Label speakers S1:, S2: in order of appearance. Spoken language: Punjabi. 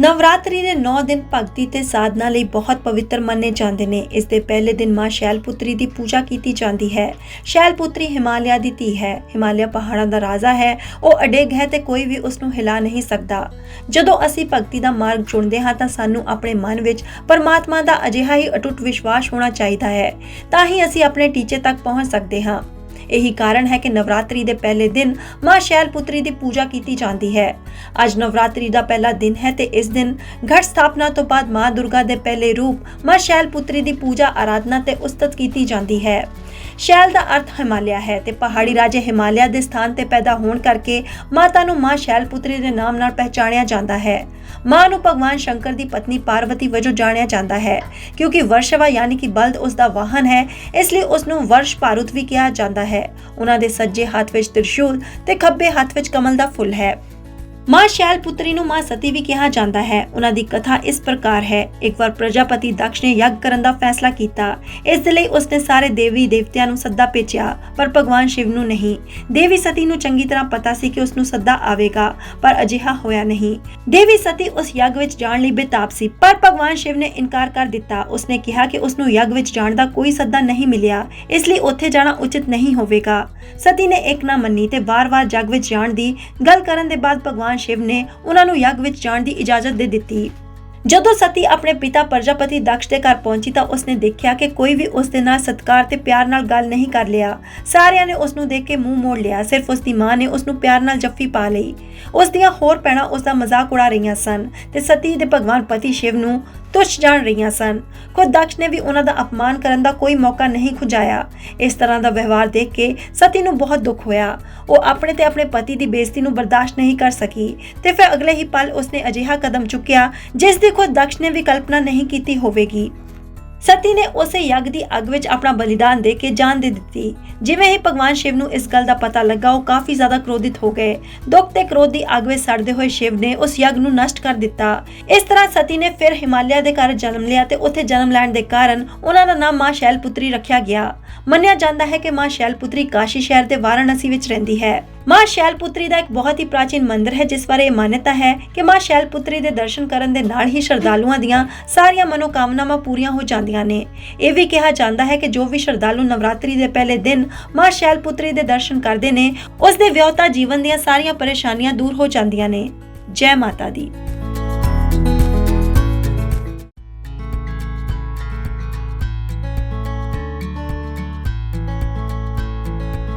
S1: ਨਵਰਾਤਰੀ ਦੇ 9 ਦਿਨ ਭਗਤੀ ਤੇ ਸਾਧਨਾ ਲਈ ਬਹੁਤ ਪਵਿੱਤਰ ਮੰਨੇ ਜਾਂਦੇ ਨੇ। ਇਸ ਦੇ ਪਹਿਲੇ ਦਿਨ ਮਾਂ ਸ਼ੈਲਪੁੱਤਰੀ ਦੀ ਪੂਜਾ ਕੀਤੀ ਜਾਂਦੀ ਹੈ। ਸ਼ੈਲਪੁੱਤਰੀ ਹਿਮਾਲਿਆ ਦੀ ਧੀ ਹੈ। ਹਿਮਾਲਿਆ ਪਹਾੜਾਂ ਦਾ ਰਾਜਾ ਹੈ। ਉਹ ਅਡੇਗ ਹੈ ਤੇ ਕੋਈ ਵੀ ਉਸ ਨੂੰ ਹਿਲਾ ਨਹੀਂ ਸਕਦਾ। ਜਦੋਂ ਅਸੀਂ ਭਗਤੀ ਦਾ ਮਾਰਗ ਚੁਣਦੇ ਹਾਂ ਤਾਂ ਸਾਨੂੰ ਆਪਣੇ ਮਨ ਵਿੱਚ ਪਰਮਾਤਮਾ ਦਾ ਅਜਿਹਾ ਹੀ ਅਟੁੱਟ ਵਿਸ਼ਵਾਸ ਹੋਣਾ ਚਾਹੀਦਾ ਹੈ। ਤਾਂ ਹੀ ਅਸੀਂ ਆਪਣੇ ਟੀਚੇ ਤੱਕ ਪਹੁੰਚ ਸਕਦੇ ਹਾਂ। ਇਹੀ ਕਾਰਨ ਹੈ ਕਿ ਨਵਰਾਤਰੀ ਦੇ ਪਹਿਲੇ ਦਿਨ ਮਾਂ ਸ਼ੈਲਪੁੱਤਰੀ ਦੀ ਪੂਜਾ ਕੀਤੀ ਜਾਂਦੀ ਹੈ। ਅੱਜ ਨਵਰਾਤਰੀ ਦਾ ਪਹਿਲਾ ਦਿਨ ਹੈ ਤੇ ਇਸ ਦਿਨ ਘਟ ਸਥਾਪਨਾ ਤੋਂ ਬਾਅਦ ਮਾਂ ਦੁਰਗਾ ਦੇ ਪਹਿਲੇ ਰੂਪ ਮਾਂ ਸ਼ੈਲਪੁੱਤਰੀ ਦੀ ਪੂਜਾ, ਆਰਾਧਨਾ ਤੇ ਉਸਤਤ ਕੀਤੀ ਜਾਂਦੀ ਹੈ। ਸ਼ੈਲ ਦਾ ਅਰਥ ਹਿਮਾਲਿਆ ਹੈ ਤੇ ਪਹਾੜੀ ਰਾਜੇ ਹਿਮਾਲਿਆ ਦੇ ਸਥਾਨ ਤੇ ਪੈਦਾ ਹੋਣ ਕਰਕੇ ਮਾਤਾ ਨੂੰ ਮਾਂ ਸ਼ੈਲ ਪੁੱਤਰੀ ਦੇ ਨਾਮ ਨਾਲ ਪਹਿਚਾਣਿਆ ਜਾਂਦਾ ਹੈ। ਮਾਂ ਨੂੰ ਭਗਵਾਨ ਸ਼ੰਕਰ ਦੀ ਪਤਨੀ ਪਾਰਵਤੀ ਵਜੋਂ ਜਾਣਿਆ ਜਾਂਦਾ ਹੈ, ਕਿਉਂਕਿ ਵਰਸ਼ਵਾ ਯਾਨੀ ਕਿ ਬਲਦ ਉਸ ਦਾ ਵਾਹਨ ਹੈ, ਇਸ ਲਈ ਉਸ ਨੂੰ ਵਰਸ਼ ਪਾਰੁਤ ਵੀ ਕਿਹਾ ਜਾਂਦਾ ਹੈ। ਉਹਨਾਂ ਦੇ ਸੱਜੇ ਹੱਥ ਵਿੱਚ ਤ੍ਰਿਸ਼ੂਲ ਤੇ ਖੱਬੇ ਹੱਥ ਵਿੱਚ ਕਮਲ ਦਾ ਫੁੱਲ ਹੈ। ਮਾਂ ਸ਼ੈਲ ਸ਼ੈਲਪੁੱਤਰੀ ਨੂੰ ਮਾਂ ਸਤੀ ਵੀ ਕਿਹਾ ਜਾਂਦਾ ਹੈ। ਉਹਨਾਂ ਦੀ ਕਥਾ ਇਸ ਪ੍ਰਕਾਰ ਹੈ। ਇੱਕ ਵਾਰ ਪ੍ਰਜਾਪਤੀ ਦਕਸ਼ ਨੇ ਯੱਗ ਕਰਨ ਦਾ ਫੈਸਲਾ ਕੀਤਾ। ਇਸ ਦੇ ਲਈ ਉਸਨੇ ਸਾਰੇ ਦੇਵੀ ਦੇਵਤਿਆਂ ਨੂੰ ਸੱਦਾ ਭੇਜਿਆ, ਪਰ ਭਗਵਾਨ ਸ਼ਿਵ ਨੂੰ ਨਹੀਂ। ਦੇਵੀ ਸਤੀ ਨੂੰ ਚੰਗੀ ਤਰ੍ਹਾਂ ਪਤਾ ਸੀ ਕਿ ਉਸ ਨੂੰ ਸੱਦਾ ਆਵੇਗਾ, ਪਰ ਅਜਿਹਾ ਹੋਇਆ ਨਹੀਂ। ਦੇਵੀ ਸਤੀ ਉਸ ਯੱਗ ਵਿੱਚ ਜਾਣ ਲਈ ਬੇਤਾਬ ਸੀ, ਪਰ ਭਗਵਾਨ ਸ਼ਿਵ ਨੇ ਇਨਕਾਰ ਕਰ ਦਿੱਤਾ। ਉਸਨੇ ਕਿਹਾ ਕਿ ਉਸ ਨੂੰ ਯੱਗ ਵਿੱਚ ਜਾਣ ਦਾ ਕੋਈ ਸੱਦਾ ਨਹੀਂ ਮਿਲਿਆ, ਇਸ ਲਈ ਉੱਥੇ ਜਾਣਾ ਉਚਿਤ ਨਹੀਂ ਹੋਵੇਗਾ। ਸਤੀ ਨੇ ਇੱਕ ਨਾ ਮੰਨੀ ਤੇ ਵਾਰ-ਵਾਰ ਜੱਗ ਵਿੱਚ ਜਾਣ ਦੀ ਗੱਲ ਕਰਨ ਦੇ ਬਾਅਦ ਭਗਵਾਨ ਸ਼ਿਵ ਨੇ ਉਹਨਾਂ ਨੂੰ ਯੱਗ ਵਿੱਚ ਜਾਣ ਦੀ ਇਜਾਜ਼ਤ ਦੇ ਦਿੱਤੀ। ਜਦੋਂ ਸਤੀ ਆਪਣੇ ਪਿਤਾ ਪ੍ਰਜਾਪਤੀ ਦਕਸ਼ ਦੇ ਘਰ ਪਹੁੰਚੀ ਤਾਂ ਉਸਨੇ ਦੇਖਿਆ ਕਿ ਕੋਈ ਵੀ ਉਸ ਦੇ ਨਾਲ ਸਤਿਕਾਰ ਤੇ ਪਿਆਰ ਨਾਲ ਗੱਲ ਨਹੀਂ ਕਰ ਲਿਆ। ਸਾਰਿਆਂ ਨੇ ਉਸ ਨੂੰ ਦੇਖ ਕੇ ਮੂੰਹ ਮੋੜ ਲਿਆ। ਸਿਰਫ ਉਸ ਦੀ ਮਾਂ ਨੇ ਉਸ ਨੂੰ ਪਿਆਰ ਨਾਲ ਜੱਫੀ ਪਾ ਲਈ। ਉਸ ਦੀਆਂ ਹੋਰ ਭੈਣਾਂ ਉਸ ਦਾ ਮਜ਼ਾਕ ਉਡਾ ਰਹੀਆਂ ਸਨ ਤੇ ਸਤੀ ਦੇ ਭਗਵਾਨ ਪਤੀ ਸ਼ਿਵ ਨੂੰ ਤੁੱਛ ਜਾਣ ਰਹੀਆਂ ਸਨ। ਖੁਦ ਦਕਸ਼ ਨੇ ਵੀ ਉਹਨਾਂ ਦਾ ਅਪਮਾਨ ਕਰਨ ਦਾ ਕੋਈ ਮੌਕਾ ਨਹੀਂ ਖੁਜਾਇਆ। ਇਸ ਤਰ੍ਹਾਂ ਦਾ ਵਿਵਹਾਰ ਦੇਖ ਕੇ ਸਤੀ ਨੂੰ ਬਹੁਤ ਦੁੱਖ ਹੋਇਆ। ਉਹ ਆਪਣੇ ਤੇ ਆਪਣੇ ਪਤੀ ਦੀ ਬੇਇੱਜ਼ਤੀ ਨੂੰ ਬਰਦਾਸ਼ਤ ਨਹੀਂ ਕਰ ਸਕੀ ਤੇ ਫਿਰ ਅਗਲੇ ਹੀ ਪਲ ਉਸਨੇ ਅਜਿਹਾ ਕਦਮ ਚੁੱਕਿਆ ਜਿਸ ਦੀ ਖੁਦ ਦਕਸ਼ ਨੇ ਵੀ ਕਲਪਨਾ ਨਹੀਂ ਕੀਤੀ ਹੋਵੇਗੀ। ਸਤੀ ਨੇ ਉਸੇ ਯੱਗ ਦੀ ਅੱਗ ਵਿੱਚ ਆਪਣਾ ਬਲੀਦਾਨ ਦੇ ਕੇ ਜਾਨ ਦੇ ਦਿੱਤੀ। ਜਿਵੇਂ ਹੀ ਭਗਵਾਨ ਸ਼ਿਵ ਨੂੰ ਇਸ ਗੱਲ ਦਾ ਪਤਾ ਲੱਗਾ, ਉਹ ਕਾਫੀ ਜ਼ਿਆਦਾ ਕ੍ਰੋਧਿਤ ਹੋ ਗਏ। ਦੁੱਖ ਤੇ ਕ੍ਰੋਧ ਦੀ ਅਗ ਵਿੱਚ ਸੜਦੇ ਹੋਏ ਸ਼ਿਵ ਨੇ ਉਸ ਯੱਗ ਨੂੰ ਨਸ਼ਟ ਕਰ ਦਿੱਤਾ। ਇਸ ਤਰ੍ਹਾਂ ਸਤੀ ਨੇ ਫਿਰ ਹਿਮਾਲਿਆ ਦੇ ਘਰ ਜਨਮ ਲਿਆ ਤੇ ਉੱਥੇ ਜਨਮ ਲੈਣ ਦੇ ਕਾਰਨ ਉਹਨਾਂ ਦਾ ਨਾਮ ਮਾਂ ਸ਼ੈਲਪੁੱਤਰੀ ਰੱਖਿਆ ਗਿਆ। ਮੰਨਿਆ ਜਾਂਦਾ ਹੈ ਕਿ ਮਾਂ ਸ਼ੈਲਪੁੱਤਰੀ ਕਾਸ਼ੀ ਸ਼ਹਿਰ ਦੇ ਵਾਰਾਣਸੀ ਵਿੱਚ ਰਹਿੰਦੀ ਹੈ। ਮਾਂ ਸ਼ੈਲਪੁੱਤਰੀ ਦਾ ਇੱਕ ਬਹੁਤ ਹੀ ਪ੍ਰਾਚੀਨ ਮੰਦਿਰ ਹੈ, ਜਿਸ ਬਾਰੇ ਇਹ ਮਾਨਤਾ ਹੈ ਕਿ ਮਾਂ ਸ਼ੈਲਪੁੱਤਰੀ ਦੇ ਦਰਸ਼ਨ ਕਰਨ ਦੇ ਨਾਲ ਹੀ ਸ਼ਰਧਾਲੂਆਂ ਦੀਆਂ ਸਾਰੀਆਂ ਮਨੋਕਾਮਨਾਵਾਂ ਪੂਰੀਆਂ ਹੋ ਜਾਂਦੀਆਂ ਨੇ। ਇਹ ਵੀ ਕਿਹਾ ਜਾਂਦਾ ਹੈ ਕਿ ਜੋ ਵੀ ਸ਼ਰਧਾਲੂ ਨਵਰਾਤਰੀ ਦੇ ਪਹਿਲੇ ਦਿਨ ਮਾਂ ਸ਼ੈਲਪੁੱਤਰੀ ਦੇ ਦਰਸ਼ਨ ਕਰਦੇ ਨੇ, ਉਸ ਦੇ ਵਿਆਹਤਾ ਜੀਵਨ ਦੀਆਂ ਸਾਰੀਆਂ ਪਰੇਸ਼ਾਨੀਆਂ ਦੂਰ ਹੋ ਜਾਂਦੀਆਂ ਨੇ। ਜੈ ਮਾਤਾ ਦੀ।